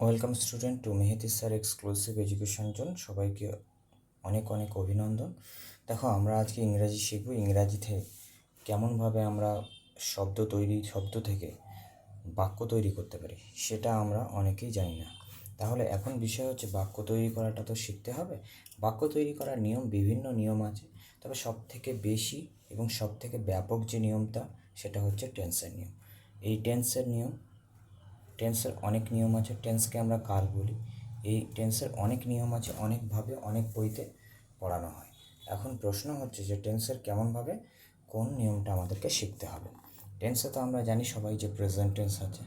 Welcome student to Mehedi sir exclusive education zone. সবাইকে অনেক অনেক অভিনন্দন। দেখো, আমরা আজকে ইংরাজি শিখব। ইংরাজিতে কেমনভাবে আমরা শব্দ তৈরি, শব্দ থেকে বাক্য তৈরি করতে পারি, সেটা আমরা অনেকেই জানি না। তাহলে এখন বিষয় হচ্ছে বাক্য তৈরি করাটা তো শিখতে হবে। বাক্য তৈরি করার নিয়ম, বিভিন্ন নিয়ম আছে। তবে সব থেকে বেশি এবং সব থেকে ব্যাপক যে নিয়মটা, সেটা হচ্ছে টেন্সের নিয়ম। এই টেন্সের নিয়ম টেন্সের অনেক নিয়ম আছে, টেন্সকে আমরা কার বলি। এই টেন্সের অনেক নিয়ম আছে অনেকভাবে অনেক বইতে পড়ানো হয়। এখন প্রশ্ন হচ্ছে যে টেন্সের কেমনভাবে কোন নিয়মটা আমাদেরকে শিখতে হবে? টেন্সে তো আমরা জানি সবাই যে প্রেজেন্ট টেন্স আছে।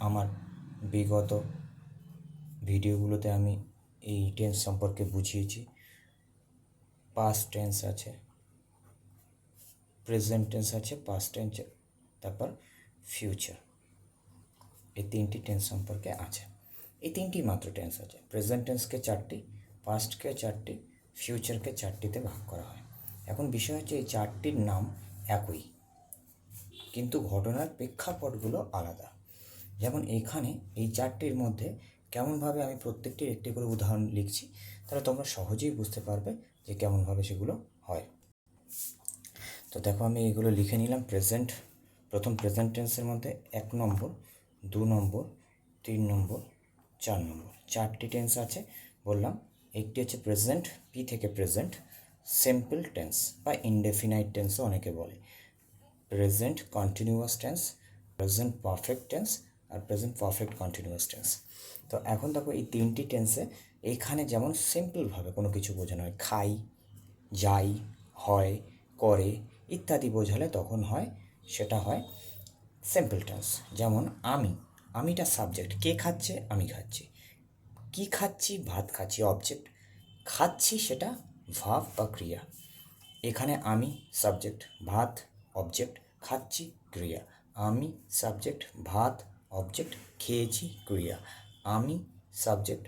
আমার বিগত ভিডিওগুলোতে আমি এই টেন্স সম্পর্কে বুঝিয়েছি। পাস্ট টেন্স আছে প্রেজেন্ট টেন্স আছে পাস্ট টেন্স তারপর ফিউচার এই তিনটি টেন্স সম্পর্কে আছে। এই তিনটি মাত্র টেন্স আছে। প্রেজেন্ট টেন্সকে চারটি পাস্টকে চারটি ফিউচারকে চারটিতে ভাগ করা হয়। এখন বিষয় হচ্ছে এই চারটির নাম একই, কিন্তু ঘটনার প্রেক্ষাপটগুলো আলাদা। যেমন এখানে এই চারটির মধ্যে কেমনভাবে আমি প্রত্যেকটির একটি করে উদাহরণ লিখছি, তাহলে তোমরা সহজেই বুঝতে পারবে যে কেমনভাবে সেগুলো হয়। তো দেখো আমি এগুলো লিখে নিলাম। প্রেজেন্ট প্রথম প্রেজেন্ট টেন্সের মধ্যে এক নম্বর দু নম্বর, তিন নম্বর, চার নম্বর। চারটি টেন্স আছে, বললাম। একটি হচ্ছে প্রেজেন্ট পি থেকে প্রেজেন্ট সিম্পল টেন্স বা ইনডেফিনাইট টেন্সও অনেকে বলে। Present continuous tense present perfect tense আর প্রেজেন্ট পারফেক্ট কন্টিনিউয়াস টেন্স তো এখন দেখো এই তিনটি টেন্সে এইখানে যেমন সিম্পলভাবে কোনো কিছু বোঝানো হয়, খাই, যাই, হয়, করে ইত্যাদি বোঝালে তখন হয়, সেটা হয় সিম্পল টেন্স যেমন আমি, আমিটা সাবজেক্ট কে খাচ্ছে, আমি খাচ্ছি। কি খাচ্ছি, ভাত খাচ্ছি অবজেক্ট খাচ্ছি সেটা ভাব বা ক্রিয়া। এখানে আমি সাবজেক্ট ভাত অবজেক্ট খাচ্ছি, ক্রিয়া। আমি সাবজেক্ট ভাত অবজেক্ট খেয়েছি, ক্রিয়া। আমি সাবজেক্ট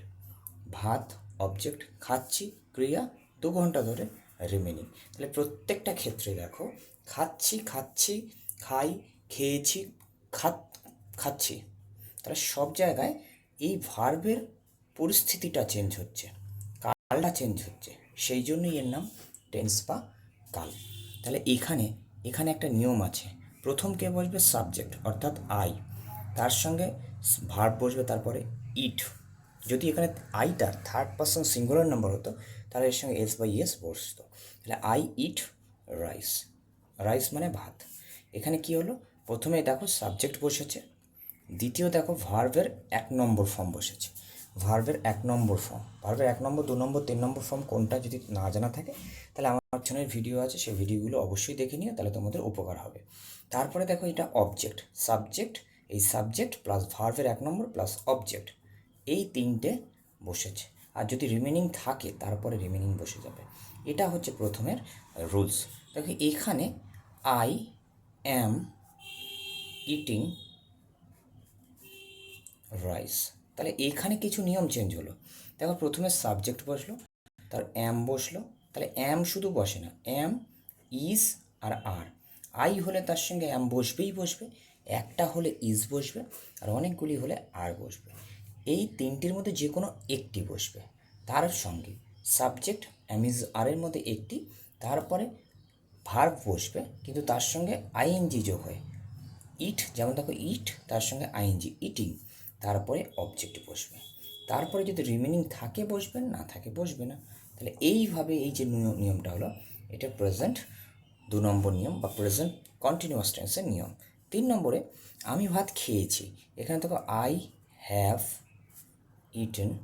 ভাত অবজেক্ট খাচ্ছি, ক্রিয়া, দু ঘণ্টা ধরে রিমেনিং তাহলে প্রত্যেকটা ক্ষেত্রে দেখো, খাচ্ছি খাচ্ছি, খাই খেয়েছি খাত খাচ্ছি। তাহলে সব জায়গায় এই ভার্বের পরিস্থিতিটা চেঞ্জ হচ্ছে। কালটা চেঞ্জ হচ্ছে। সেই জন্যই এর নাম টেন্স বা কাল। তাহলে এখানে এখানে একটা নিয়ম আছে। প্রথম কে বসবে? সাবজেক্ট অর্থাৎ আই তার সঙ্গে ভার্ব বসবে তারপরে ইট যদি এখানে আইটা থার্ড পার্সন সিঙ্গুলার নাম্বার হতো, তাহলে এর সঙ্গে এস বাই ইয়েস বসতো। তাহলে আই ইট রাইস রাইস মানে ভাত। এখানে কি হলো? প্রথমে দেখো সাবজেক্ট বসেছে, দ্বিতীয় দেখো ভার্ভের এক নম্বর ফর্ম বসেছে। ভার্ভের এক নম্বর ফর্ম ভার্ভের এক নম্বর, দু নম্বর, তিন নম্বর ফর্ম কোনটা যদি না জানা থাকে, তাহলে আমার পিছনের ভিডিও আছে, সেই ভিডিওগুলো অবশ্যই দেখে নিও, তাহলে তোমাদের উপকার হবে। তারপরে দেখো এটা অবজেক্ট সাবজেক্ট এই সাবজেক্ট প্লাস ভার্ভের এক নম্বর প্লাস অবজেক্ট এই তিনটে বসেছে। আর যদি রিমেনিং থাকে, তারপরে রিমেনিং বসে যাবে। এটা হচ্ছে প্রথমের রুলস দেখো এখানে আই অ্যাম ইটিং রাইস তাহলে এখানে কিছু নিয়ম চেঞ্জ হলো। দেখো প্রথমে সাবজেক্ট বসল, তার অ্যাম বসল। তাহলে অ্যাম শুধু বসে না am is R R I হলে তার সঙ্গে অ্যাম বসবেই বসবে, একটা হলে ইজ বসবে, আর অনেকগুলি হলে আর বসবে। এই তিনটির মধ্যে যে কোনো একটি বসবে, তার সঙ্গে সাবজেক্ট অ্যাম অ্যামিজ আরের মধ্যে একটি, তারপরে ভার্ব বসবে, কিন্তু তার সঙ্গে আইএনজি যোগ হয়। ইট, যেমন দেখো ইট, তার সঙ্গে আইএনজি, ইটিং, তারপরে অবজেক্ট বসবে। তারপরে যদি রিমেনিং থাকে বসবেন না থাকে বসবে না, তাহলে এইভাবে এই যে নিয়ম- নিয়মটা হলো, এটা প্রেজেন্ট দু নম্বর নিয়ম বা প্রেজেন্ট কন্টিনিউয়াস টেন্সের নিয়ম। তিন নম্বরে, আমি ভাত খেয়েছি, এখানে দেখো আই হ্যাভ ইটেন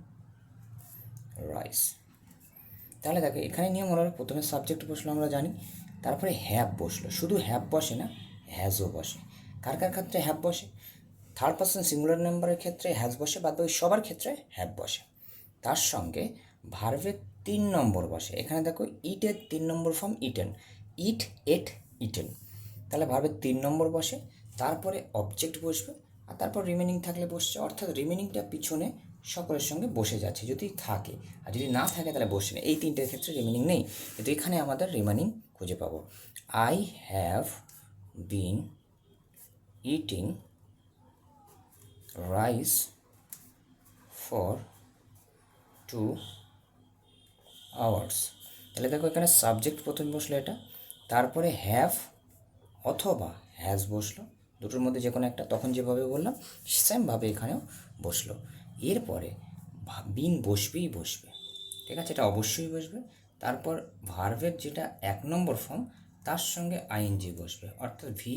রাইস তাহলে দেখো, এখানে নিয়ম হলো, প্রথমে সাবজেক্ট বসল আমরা জানি, তারপরে হ্যাভ বসল, শুধু হ্যাভ বসে না হ্যাজও বসে। কার ক্ষেত্রে হ্যাভ বসে? থার্ড পার্সন সিঙ্গুলার নাম্বারের ক্ষেত্রে হ্যাজ বসে, বাদ বাকি সবার ক্ষেত্রে হ্যাভ বসে। তার সঙ্গে ভার্ভের তিন নম্বর বসে। এখানে দেখো ইটের তিন নম্বর form eaten eat ate eaten তাহলে ভার্ভের তিন নম্বর বসে, তারপরে অবজেক্ট বসবে, আর তারপর রিমেনিং থাকলে বসছে। অর্থাৎ রিমেনিংটা পিছনে সকলের সঙ্গে বসে যাচ্ছে, যদি থাকে। আর যদি না থাকে, তাহলে বসে নেই। এই তিনটের ক্ষেত্রে রিমেনিং নেই। কিন্তু এখানে আমাদের রিমেনিং খুঁজে পাবো। I have been eating rice for two hours তাহলে দেখো এখানে সাবজেক্ট প্রথমে বসল এটা, তারপরে হ্যাভ অথবা হ্যাজ বসল, দুটোর মধ্যে যে কোনো একটা, তখন যেভাবে বললাম সেমভাবে এখানেও বসল। এরপরে বিন বসবেই বসবে, ঠিক আছে? এটা অবশ্যই বসবে। তারপর ভার্ভের যেটা এক নম্বর ফর্ম তার সঙ্গে আইএনজি বসবে, অর্থাৎ ভি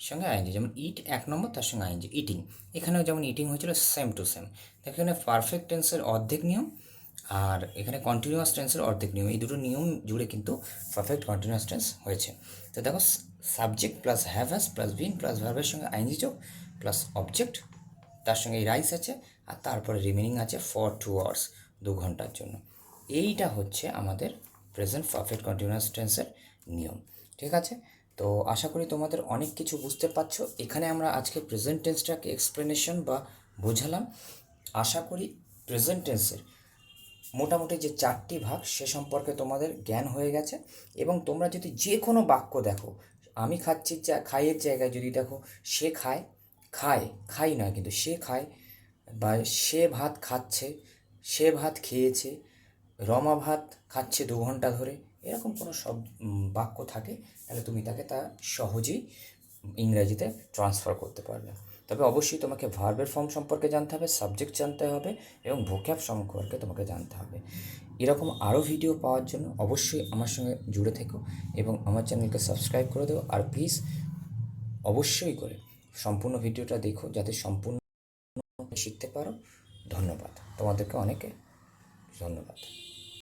সঙ্গে আইএনজি, যেমন ইট এক নম্বর, তার সঙ্গে আইএনজি, ইটিং। এখানেও যেমন ইটিং হয়েছিল সেম টু সেম এখানে পারফেক্ট টেন্সের অর্ধেক নিয়ম আর এখানে কন্টিনিউয়াস টেন্সের অর্ধেক নিয়ম। এই দুটো নিয়ম জুড়ে কিন্তু পারফেক্ট কন্টিনিউয়াস টেন্স হয়েছে। তো দেখো subject plus have plus been plus ভার্বের সঙ্গে আইনজি যোগ প্লাস অবজেক্ট তার সঙ্গে রাইস আছে আর তারপরে রিমেনিং আছে ফর টু আওয়ার্স দু ঘণ্টার জন্য। এইটা হচ্ছে আমাদের প্রেজেন্ট পারফেক্ট কন্টিনিউয়াস টেন্সের নিয়ম। ঠিক আছে? তো আশা করি তোমাদের অনেক কিছু বুঝতে পারছ। এখানে আমরা আজকে প্রেজেন্ট টেন্সটাকে এক্সপ্লেনেশন বা বোঝালাম। আশা করি প্রেজেন্ট টেন্সের মোটামুটি যে চারটি ভাগ সে সম্পর্কে তোমাদের জ্ঞান হয়ে গেছে। এবং তোমরা যদি যে কোনো বাক্য দেখো, আমি খাচ্ছি খাইয়ের জায়গায় যদি দেখো, সে খায় খায়, খাই নয় কিন্তু সে খায় বা সে ভাত খাচ্ছে, সে ভাত খেয়েছে, রমা ভাত খাচ্ছে দু ঘণ্টা ধরে এরকম কোনো সব বাক্য থাকে, তাহলে তুমি তাকে তা সহজেই ইংরাজিতে ট্রান্সফার করতে পারবে। তবে অবশ্যই তোমাকে ভার্বের ফর্ম সম্পর্কে জানতে হবে সাবজেক্ট জানতে হবে এবং ভোক্যাব সম্পর্কে তোমাকে জানতে হবে। এরকম আরও ভিডিও পাওয়ার জন্য অবশ্যই আমার সঙ্গে জুড়ে থেকো এবং আমার চ্যানেলকে সাবস্ক্রাইব করে দেবো আর প্লিজ অবশ্যই করে সম্পূর্ণ ভিডিওটা দেখো, যাতে সম্পূর্ণ শিখতে পারো। ধন্যবাদ। তোমাদেরকে অনেকে ধন্যবাদ।